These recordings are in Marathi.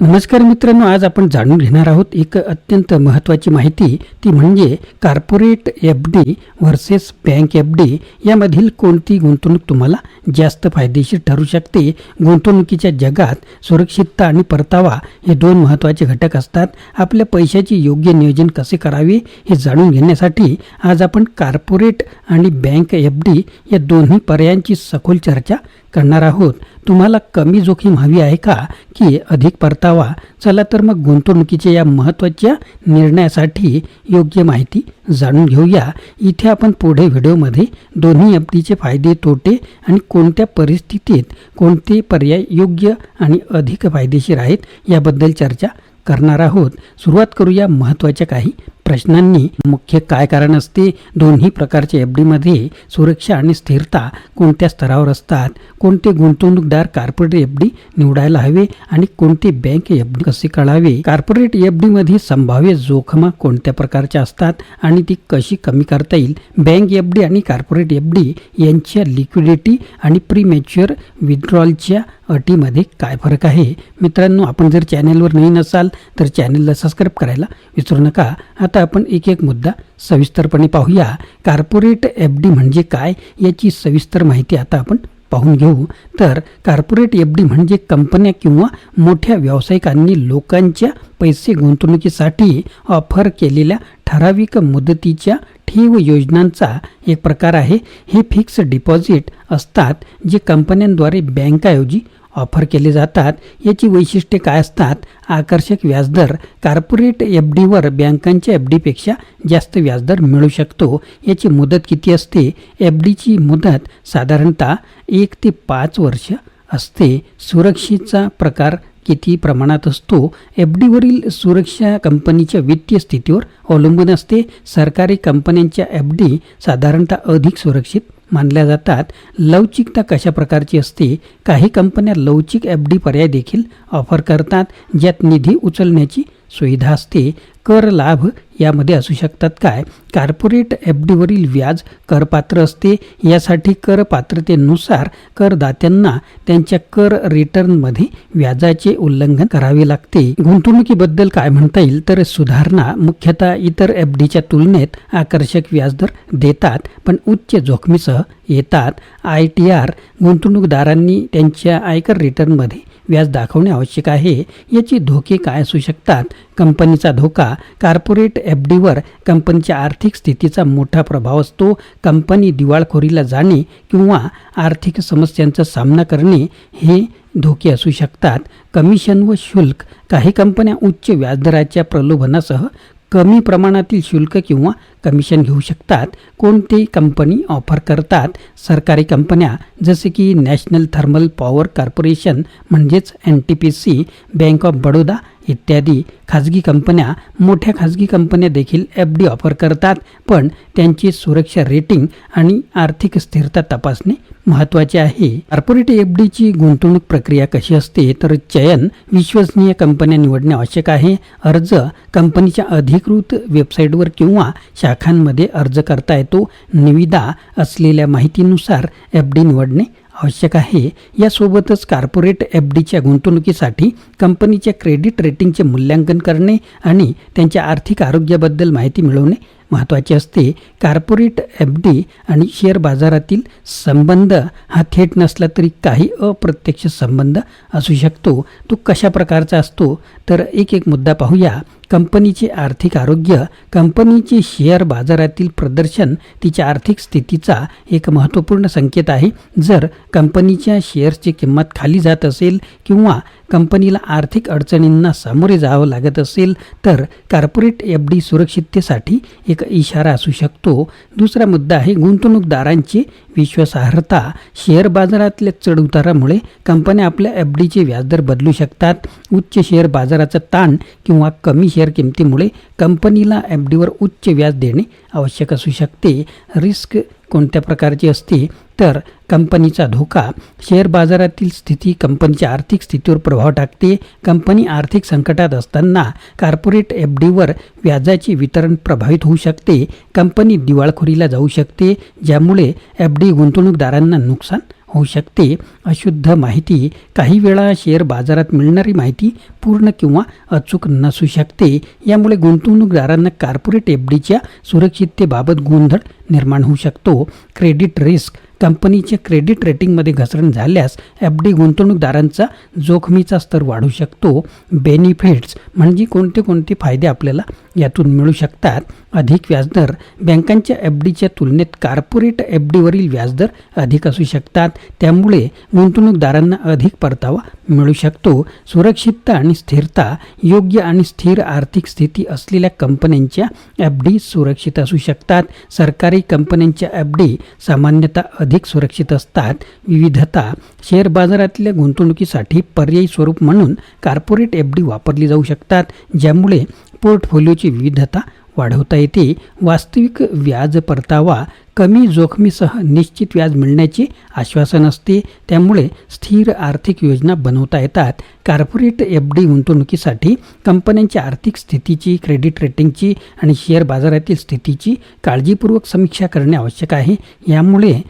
नमस्कार मित्रांनो आज आपण जाणून घेणार आहोत एक अत्यंत महत्त्वाची माहिती. ती म्हणजे corporate F D versus bank F D यामधील कोणती गुंतवणूक तुम्हाला जास्त फायदेशीर ठरू शकते? गुंतवणुकीच्या जगात सुरक्षितता आणि परतावा हे दोन महत्त्वाचे घटक असतात. आपल्या पैशाचे योग्य नियोजन कसे करावे हे जाणून घेण्यासाठी आज आपण कॉर्पोरेट आणि बँक एफ डी या दोन्ही पर्यायांची सखोल चर्चा करणार आहोत? तुम्हाला कमी जोखीम हवी आहे का? की अधिक परतावा? चला तर मग गुंतवणुकीच्या या महत्त्वाच्या निर्णयासाठी योग्य माहिती जाणून घेऊया. इथे आपण पुढे व्हिडिओमध्ये दोन्ही एफ डीचे फायदे तोटे आणि कोणत्या परिस्थितीत कोणते पर्याय योग्य आणि अधिक फायदेशीर आहेत याबद्दल चर्चा करणार आहोत. सुरुवात करूया महत्त्वाच्या काही प्रश्नांनी मुख्य काय कारण असते दोन्ही प्रकारच्या एफ डीमध्ये सुरक्षा आणि स्थिरता कोणत्या स्तरावर असतात? कोणते गुंतवणूकदार कार्पोरेट एफ डी निवडायला हवे आणि कोणते बँक एफ डी कसे कळावे कार्पोरेट एफ डीमध्ये संभाव्य जोखमा कोणत्या प्रकारच्या असतात आणि ती कशी कमी करता येईल? बँक एफ डी आणि कॉर्पोरेट एफ डी यांच्या लिक्विडिटी आणि प्री मॅच्युअर विथड्रॉलच्या अटीमध्ये काय फरक आहे? मित्रांनो आपण जर चॅनेलवर नवीन असाल तर चॅनेलला सबस्क्राईब करायला विसरू नका. आता आपण एक एक मुद्दा सविस्तरपणे पाहूया. कार्पोरेट एफ डी म्हणजे काय याची सविस्तर माहिती आता आपण पाहून घेऊ. तर कार्पोरेट एफ डी म्हणजे कंपन्या किंवा मोठ्या व्यावसायिकांनी लोकांच्या पैसे गुंतवणुकीसाठी ऑफर केलेल्या ठराविक मुदतीच्या ठेव योजनांचा एक प्रकार आहे. हे फिक्स डिपॉझिट असतात जे कंपन्यांद्वारे बँकाऐवजी ऑफर केले जातात. याची वैशिष्ट्ये काय असतात? आकर्षक व्याजदर. कॉर्पोरेट एफ डीवर बँकांच्या एफ डीपेक्षा जास्त व्याजदर मिळू शकतो. याची मुदत किती असते? एफ डीची मुदत साधारणतः एक ते पाच वर्ष असते. सुरक्षेचा प्रकार किती प्रमाणात असतो? एफ डीवरील सुरक्षा कंपनीच्या वित्तीय स्थितीवर अवलंबून असते. सरकारी कंपन्यांच्या एफ डी साधारणतः अधिक सुरक्षित मानल्या जातात. लवचिकता कशा प्रकारची असते? काही कंपन्या लवचिक एफ डी पर्याय देखील ऑफर करतात ज्यात निधी उचलण्याची सुविधा असते कर लाभ यामध्ये असू शकतात काय? कॉर्पोरेट एफ डीवरील व्याज करपात्र असते. यासाठी कर पात्रतेनुसार करदात्यांना त्यांच्या कर रिटर्नमध्ये व्याजाचे उल्लंघन करावे लागते. गुंतवणुकीबद्दल काय म्हणता येईल? तर सुधारणा मुख्यतः इतर एफ डीच्या तुलनेत आकर्षक व्याजदर देतात पण उच्च जोखमीसह येतात. आय टी आर गुंतवणूकदारांनी त्यांच्या आयकर रिटर्नमध्ये व्याज दाखवणे आवश्यक आहे. याचे धोके काय असू शकतात? कंपनीचा धोका कॉर्पोरेट एफ डीवर कंपनीच्या आर्थिक स्थितीचा मोठा प्रभाव असतो. कंपनी दिवाळखोरीला जाणे किंवा आर्थिक समस्यांचा सामना करणे हे धोके असू शकतात. कमिशन व शुल्क काही कंपन्या उच्च व्याजदराच्या प्रलोभनासह कमी प्रमाणातील शुल्क किंवा कमिशन घेऊ शकतात. कोणती कंपनी ऑफर करतात. सरकारी कंपन्या जसे की नॅशनल थर्मल पॉवर कॉर्पोरेशन म्हणजेच N T P C Bank of Baroda इत्यादी खाजगी कंपन्या मोठ्या खाजगी कंपन्या देखील एफ डी ऑफर करतात पण त्यांची सुरक्षा रेटिंग आणि आर्थिक स्थिरता तपासणे महत्त्वाचे आहे. कॉर्पोरेट एफ डीची गुंतवणूक प्रक्रिया कशी असते तर चयन विश्वसनीय कंपन्या निवडणे आवश्यक आहे. अर्ज कंपनीच्या अधिकृत वेबसाईटवर किंवा शाखांमध्ये अर्ज करता येतो. निविदा असलेल्या माहितीनुसार एफ डी निवडणे आवश्यक आहे. यासोबतच कॉर्पोरेट एफ डीच्या गुंतवणुकीसाठी कंपनीच्या क्रेडिट रेटिंगचे मूल्यांकन करणे आणि त्यांच्या आर्थिक आरोग्याबद्दल माहिती मिळवणे महत्त्वाचे असते. कार्पोरेट एफ डी आणि शेअर बाजारातील संबंध हा थेट नसला तरी काही अप्रत्यक्ष संबंध असू शकतो. तो कशा प्रकारचा असतो? तर एक एक मुद्दा पाहूया. कंपनीचे आर्थिक आरोग्य कंपनीचे शेअर बाजारातील प्रदर्शन तिच्या आर्थिक स्थितीचा एक महत्त्वपूर्ण संकेत आहे. जर कंपनीच्या शेअर्सची किंमत खाली जात असेल किंवा कंपनीला आर्थिक अडचणींना सामोरे जावं लागत असेल तर कार्पोरेट एफ डी सुरक्षिततेसाठी एक इशारा असू शकतो. दुसरा मुद्दा आहे गुंतवणूकदारांची विश्वासार्हता. शेअर बाजारातल्या चढउतारामुळे कंपन्या आपल्या एफ डीचे व्याजदर बदलू शकतात. उच्च शेअर बाजाराचा ताण किंवा कमी शेअर किमतीमुळे कंपनीला एफ डीवर उच्च व्याज देणे आवश्यक असू शकते. रिस्क कोणत्या प्रकारची असते? तर कंपनीचा धोका. शेअर बाजारातील स्थिती कंपनीच्या आर्थिक स्थितीवर प्रभाव टाकते. कंपनी आर्थिक संकटात असताना कॉर्पोरेट एफ डीवर व्याजाचे वितरण प्रभावित होऊ शकते. कंपनी दिवाळखोरीला जाऊ शकते ज्यामुळे एफ डी गुंतवणूकदारांना नुकसान होऊ शकते अशुद्ध माहिती. काही वेळा शेअर बाजारात मिळणारी माहिती पूर्ण किंवा अचूक नसू शकते. यामुळे गुंतवणूकदारांना कॉर्पोरेट एफ डीच्या सुरक्षिततेबाबत गोंधळ निर्माण होऊ शकतो. क्रेडिट रिस्क कंपनीच्या क्रेडिट रेटिंगमध्ये घसरण झाल्यास एफ डी गुंतवणूकदारांचा जोखमीचा स्तर वाढू शकतो. बेनिफिट्स म्हणजे कोणते कोणते फायदे आपल्याला यातून मिळू शकतात? अधिक व्याजदर बँकांच्या एफ डीच्या तुलनेत कॉर्पोरेट एफ डीवरील व्याजदर अधिक असू शकतात. त्यामुळे गुंतवणूकदारांना अधिक परतावा मिळू शकतो. सुरक्षितता आणि स्थिरता योग्य आणि स्थिर आर्थिक स्थिती असलेल्या कंपन्यांच्या एफ डी सुरक्षित असू शकतात. सरकारी कंपन्यांच्या एफ डी सामान्यतः अधिक सुरक्षित असतात. विविधता शेअर बाजारातल्या गुंतवणुकीसाठी पर्यायी स्वरूप म्हणून कॉर्पोरेट एफ डी वापरली जाऊ शकतात ज्यामुळे पोर्टफोलिओची विविधता वाढवता येते. वास्तविक व्याज परतावा कमी जोखमीसह निश्चित व्याज मिळण्याचे आश्वासन असते. त्यामुळे स्थिर आर्थिक योजना बनवता येतात. कार्पोरेट एफ डी गुंतवणुकीसाठी कंपन्यांच्या आर्थिक स्थितीची क्रेडिट रेटिंगची आणि शेअर बाजारातील स्थितीची काळजीपूर्वक समीक्षा करणे आवश्यक आहे. यामुळे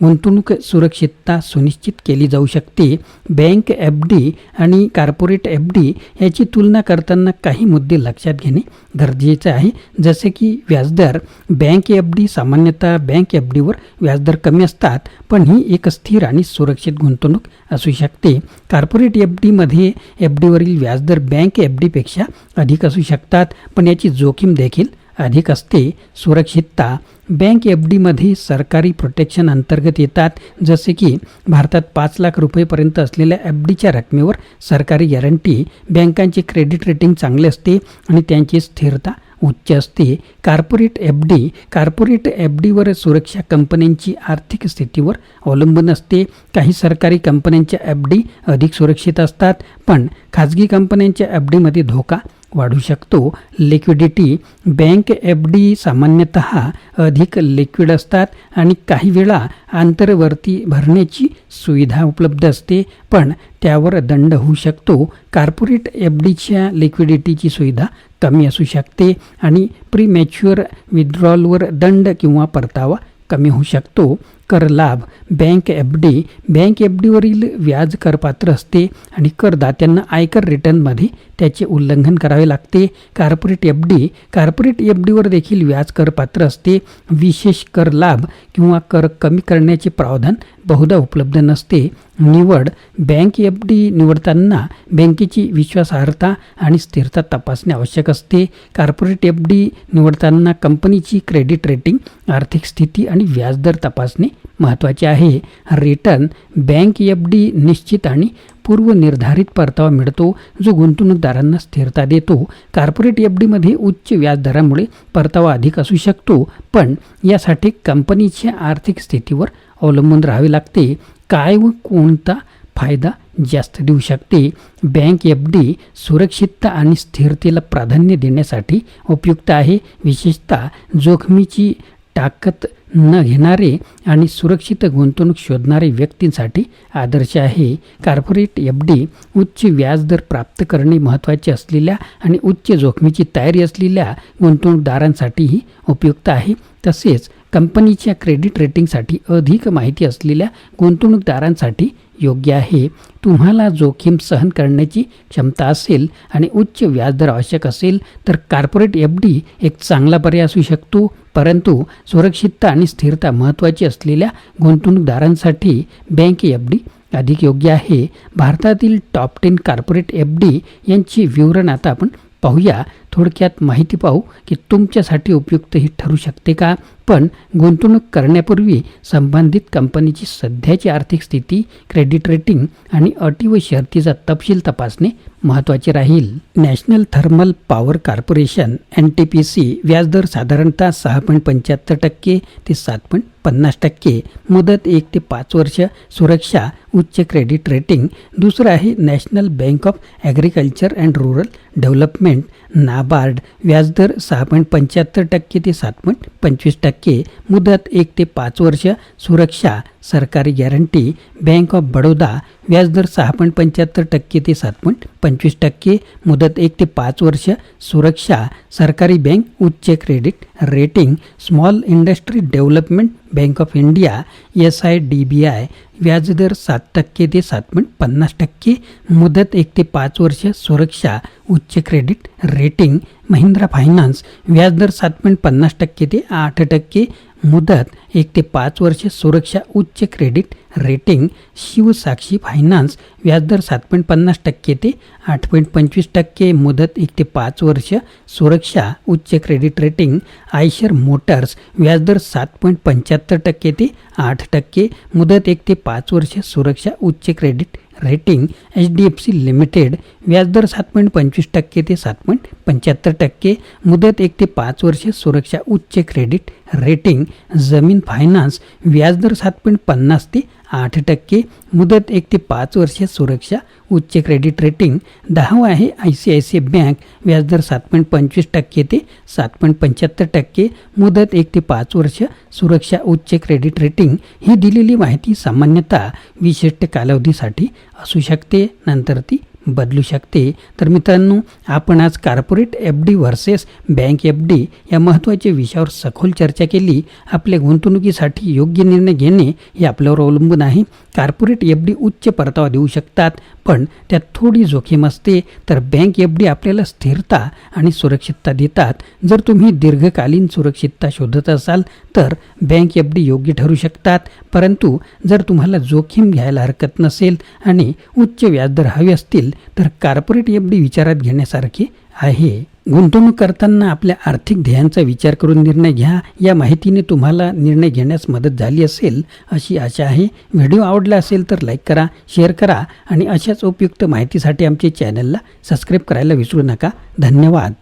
गुंतवणूक सुरक्षितता सुनिश्चित केली जाऊ शकते. बँक एफ डी आणि कॉर्पोरेट एफ डी याची तुलना करताना काही मुद्दे लक्षात घेणे गरजेचे आहे. जसे की व्याजदर. बँक एफ डी सामान्यतः बँक एफ डीवर व्याजदर कमी असतात पण ही एक स्थिर आणि सुरक्षित गुंतवणूक असू शकते. कॉर्पोरेट एफ डीमध्ये एफ डीवरील व्याजदर बँक एफ डीपेक्षा अधिक असू शकतात पण याची जोखीम देखील अधिक असते. सुरक्षितता. बँक एफ डीमध्ये सरकारी प्रोटेक्शन अंतर्गत येतात. जसे की भारतात पाच लाख रुपयेपर्यंत असलेल्या एफ डीच्या रकमेवर सरकारी गॅरंटी बँकांचे क्रेडिट रेटिंग चांगले असते आणि त्यांची स्थिरता उच्च असते. Corporate F D corporate F डीवर सुरक्षा कंपन्यांची आर्थिक स्थितीवर अवलंबून असते. काही सरकारी कंपन्यांच्या एफ डी अधिक सुरक्षित असतात पण खाजगी कंपन्यांच्या एफ डीमध्ये धोका वाढू शकतो. लिक्विडिटी बँक एफ डी सामान्यतः अधिक लिक्विड असतात आणि काही वेळा आंतरवर्ती भरण्याची सुविधा उपलब्ध असते. पण त्यावर दंड होऊ शकतो. कॉर्पोरेट एफ डीच्या लिक्विडिटीची सुविधा कमी असू शकते आणि प्रीमॅच्युअर विड्रॉलवर दंड किंवा परतावा कमी होऊ शकतो. कर लाभ. Bank F D. Bank F डीवरील व्याज करपात्र असते आणि करदात्यांना आयकर रिटर्नमध्ये त्याचे उल्लंघन करावे लागते. Corporate F D. Corporate F डीवर देखील व्याज करपात्र असते. विशेष कर लाभ किंवा कर कमी करण्याचे प्रावधान बहुधा उपलब्ध नसते. निवड. बँक एफ डी निवडताना बँकेची विश्वासार्हता आणि स्थिरता तपासणे आवश्यक असते. कार्पोरेट एफ डी निवडताना कंपनीची क्रेडिट रेटिंग आर्थिक स्थिती आणि व्याजदर तपासणे महत्त्वाचे आहे. रिटर्न बँक एफ डी निश्चित आणि पूर्वनिर्धारित परतावा मिळतो जो गुंतवणूकदारांना स्थिरता देतो. कॉर्पोरेट एफ डीमध्ये उच्च व्याजदरामुळे परतावा अधिक असू शकतो पण यासाठी कंपनीच्या आर्थिक स्थितीवर अवलंबून राहावे लागते. काय व कोणता फायदा जास्त देऊ शकते? बँक एफ डी सुरक्षितता आणि स्थिरतेला प्राधान्य देण्यासाठी उपयुक्त आहे. विशेषतः जोखमीची ताकद न घेणारे आणि सुरक्षित गुंतवणूक शोधणारे व्यक्तींसाठी आदर्श आहे. कॉर्पोरेट एफ डी उच्च व्याजदर प्राप्त करणे महत्त्वाचे असलेल्या आणि उच्च जोखमीची तयारी असलेल्या गुंतवणूकदारांसाठीही उपयुक्त आहे. तसेच कंपनीच्या क्रेडिट रेटिंगसाठी अधिक माहिती असलेल्या गुंतवणूकदारांसाठी योग्य आहे. तुम्हाला जोखीम सहन करण्याची क्षमता असेल आणि उच्च व्याजदर आवश्यक असेल तर कॉर्पोरेट एफ डी एक चांगला पर्याय असू शकतो. परंतु सुरक्षितता आणि स्थिरता महत्त्वाची असलेल्या गुंतवणूकदारांसाठी बँक एफ डी अधिक योग्य आहे. भारतातील top ten corporate F D यांची विवरण आता आपण पाहूया. थोडक्यात माहिती पाहू की तुमच्यासाठी उपयुक्त ही ठरू शकते का? पण गुंतवणूक करण्यापूर्वी संबंधित कंपनीची सध्याची आर्थिक स्थिती क्रेडिट रेटिंग आणि अटी व शर्तीचा तपशील तपासणे महत्त्वाचे राहील. National Thermal Power Corporation N T P C व्याजदर साधारणतः सहा पॉईंट पंच्याहत्तर टक्के ते सात पॉईंट पन्नास टक्के. मुदत एक ते पाच वर्ष सुरक्षा उच्च क्रेडिट रेटिंग. दुसरं आहे National Bank of Agriculture and Rural Development NABARD. व्याजदर सहा पॉईंट पंच्याहत्तर टक्के ते सात पॉईंट पंचवीस टक्के. मुदत एक ते पाच वर्ष सुरक्षा सरकारी गॅरंटी बँक ऑफ बडोदा व्याजदर सहा पॉईंट पंच्याहत्तर टक्के ते सात पॉईंट पंचवीस टक्के मुदत एक ते पाच वर्ष सुरक्षा सरकारी बँक उच्च credit rating Small Industry Development Bank of India, S I D B I व्याजदर सात टक्के ते सात पॉईंट पन्नास टक्के, मुदत एक ते पाच वर्ष सुरक्षा, उच्च क्रेडिट रेटिंग, महिंद्रा फायनान्स, व्याजदर सात पॉईंट पन्नास टक्के ते आठ टक्के, मुदत एक ते पाच वर्ष सुरक्षा, उच्च क्रेडिट रेटिंग शिवसाक्षी फायनान्स व्याजदर सात पॉईंट पन्नास टक्के ते आठ पॉईंट पंचवीस टक्के मुदत एक ते पाच वर्ष सुरक्षा उच्च क्रेडिट रेटिंग आयशर मोटर्स व्याजदर सात पॉईंट पंच्याहत्तर टक्के ते आठ टक्के मुदत एक ते पाच वर्ष सुरक्षा उच्च credit rating H D F C Limited व्याजदर सात पॉईंट पंचवीस टक्के ते सात पॉईंट पंच्याहत्तर टक्के मुदत एक ते पाच वर्ष सुरक्षा उच्च क्रेडिट रेटिंग जमीन फायनान्स व्याजदर सात पॉईंट पन्नास ते आठ टक्के. मुदत एक ते पाच वर्ष सुरक्षा उच्च क्रेडिट रेटिंग दहावं आहे I C I C I bank. व्याजदर सात पॉईंट पंचवीस टक्के ते सात पॉईंट पंच्याहत्तर टक्के. मुदत एक ते पाच वर्ष सुरक्षा उच्च क्रेडिट रेटिंग ही दिलेली माहिती सामान्यतः विशिष्ट कालावधीसाठी असू शकते. नंतर ती बदलू शकते. तर मित्रांनो आपण आज corporate F D versus bank F D या महत्त्वाच्या विषयावर सखोल चर्चा केली. आपल्या गुंतवणुकीसाठी योग्य निर्णय घेणे हे आपल्यावर अवलंबून आहे. कार्पोरेट एफ डी उच्च परतावा देऊ शकतात पण त्यात थोडी जोखीम असते. तर बँक एफ डी आपल्याला स्थिरता आणि सुरक्षितता देतात. जर तुम्ही दीर्घकालीन सुरक्षितता शोधत असाल तर बँक एफ डी योग्य ठरू शकतात. परंतु जर तुम्हाला जोखीम घ्यायला हरकत नसेल आणि उच्च व्याजदर हवे असतील तर कार्पोरेट एफ डी विचारात घेण्यासारखे आहे. गुंतवणूक करताना आपल्या आर्थिक ध्येयांचा विचार करून निर्णय घ्या. या माहितीने तुम्हाला निर्णय घेण्यास मदत झाली असेल अशी आशा आहे. व्हिडिओ आवडला असेल तर लाईक करा शेअर करा आणि अशाच उपयुक्त माहितीसाठी आमच्या चॅनलला सबस्क्राईब करायला विसरू नका. धन्यवाद.